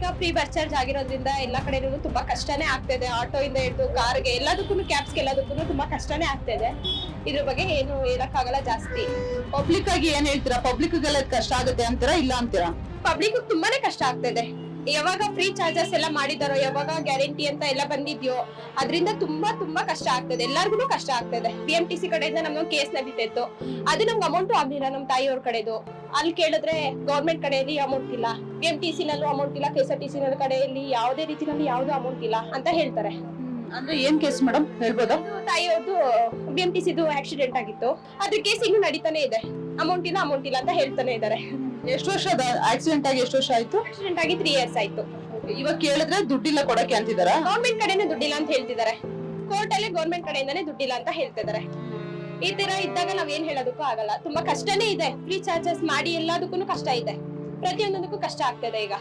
ಈಗ free bus charge ಆಗಿರೋದ್ರಿಂದ ಎಲ್ಲ ಕಡೆನೂ ತುಂಬಾ ಕಷ್ಟನೇ ಆಗ್ತಿದೆ. ಆಟೋ ಇಂದ ಹಿಡಿದು ಕಾರ್ಗೆ ಎಲ್ಲದಕ್ಕೂ ಕ್ಯಾಬ್ಸ್ಗೆ ಎಲ್ಲದಕ್ಕೂ ತುಂಬಾ ಕಷ್ಟನೇ ಆಗ್ತಿದೆ. ಇದ್ರ ಬಗ್ಗೆ ಏನು ಹೇಳಕ್ಕಾಗಲ್ಲ ಜಾಸ್ತಿ. ಪಬ್ಲಿಕ್ ಆಗಿ ಏನ್ ಹೇಳ್ತೀರಾ? ಪಬ್ಲಿಕ್ ಕಷ್ಟ ಆಗುತ್ತೆ ಅಂತೀರಾ? ಇಲ್ಲ ಅಂತೀರಾ? ಪಬ್ಲಿಕ್ ತುಂಬಾನೇ ಕಷ್ಟ ಆಗ್ತಿದೆ. ಯಾವಾಗ ಫ್ರೀ ಚಾರ್ಜಸ್ ಎಲ್ಲ ಮಾಡಿದಾರೋ ಯಾವಾಗ ಗ್ಯಾರಂಟಿ ಅಂತ ಎಲ್ಲ ಬಂದಿದ್ಯೋ ಅದರಿಂದ ತುಂಬಾ ತುಂಬಾ ಕಷ್ಟ ಆಗ್ತದೆ. ಎಲ್ಲಾರ್ಗು ಕಷ್ಟ ಆಗ್ತದೆ. ಬಿ ಎಂ ಟಿ ಸಿ ಕಡೆಯಿಂದ ನಮ್ಗೆ ಕೇಸ್ ನಡೀತಿತ್ತು. ಅದು ನಮ್ಗೆ ಅಮೌಂಟ್ ಆಗ್ಲಿಲ್ಲ ನಮ್ ತಾಯಿಯವ್ರ ಕಡೆದು. ಅಲ್ಲಿ ಕೇಳಿದ್ರೆ ಗೌರ್ಮೆಂಟ್ ಕಡೆಯಲ್ಲಿ ಅಮೌಂಟ್ ಇಲ್ಲ. ಬಿ ಎಂ ಟಿ ಸಿ ನಲ್ಲೂ ಅಮೌಂಟ್ ಇಲ್ಲ K S R T C ಕಡೆಯಲ್ಲಿ ಯಾವುದೇ ರೀತಿನಲ್ಲಿ ಯಾವ್ದು ಅಮೌಂಟ್ ಇಲ್ಲ ಅಂತ ಹೇಳ್ತಾರೆ. ಅಂದ್ರೆ ಏನ್ ಕೇಸ್ ಮೇಡಮ್ ಹೇಳ್ಬೋದಾ? ತಾಯಿಯವ್ರದ್ದು ಬಿ ಎಂ ಟಿ ಸಿದು ಆಕ್ಸಿಡೆಂಟ್ ಆಗಿತ್ತು. ಅದ್ರ ಕೇಸ್ ಇನ್ನು ನಡೀತಾನೆ ಇದೆ. ಅಮೌಂಟ್ ಇಲ್ಲ ಅಮೌಂಟ್ ಇಲ್ಲ ಅಂತ ಹೇಳ್ತಾನೆ ಇದ್ದಾರೆ ಎಷ್ಟು ವರ್ಷ ಆಕ್ಸಿಡೆಂಟ್ ಆಗಿ ಎಷ್ಟು ವರ್ಷ ಆಯ್ತು? ಆಕ್ಸಿಡೆಂಟ್ ಆಗಿ ತ್ರೀ ಇಯರ್ಸ್ ಆಯ್ತು. ಇವಾಗ ಕೇಳಿದ್ರೆ ದುಡ್ಡಿಲ್ಲ ಕೊಡಕ್ಕೆ ಅಂತಿದಾರಾ? ಗೌರ್ಮೆಂಟ್ ಕಡೆನೇ ದುಡ್ಡಿಲ್ಲ ಅಂತ ಹೇಳ್ತಿದ್ದಾರೆ ಕೋರ್ಟ್ ಅಲ್ಲಿ ಗೌರ್ಮೆಂಟ್ ಕಡೆಯಿಂದಾನೇ ದುಡ್ಡಿಲ್ಲ ಅಂತ ಹೇಳ್ತಿದ್ದಾರೆ ಈ ತರ ಇದ್ದಾಗ ನಾವ್ ಏನ್ ಹೇಳೋದಕ್ಕೂ ಆಗಲ್ಲ. ತುಂಬಾ ಕಷ್ಟನೇ ಇದೆ. ಫ್ರೀ ಚಾರ್ಜಸ್ ಮಾಡಿ ಎಲ್ಲದಕ್ಕೂ ಕಷ್ಟ ಇದೆ. ಪ್ರತಿಯೊಂದಕ್ಕೂ ಕಷ್ಟ ಆಗ್ತದೆ ಈಗ.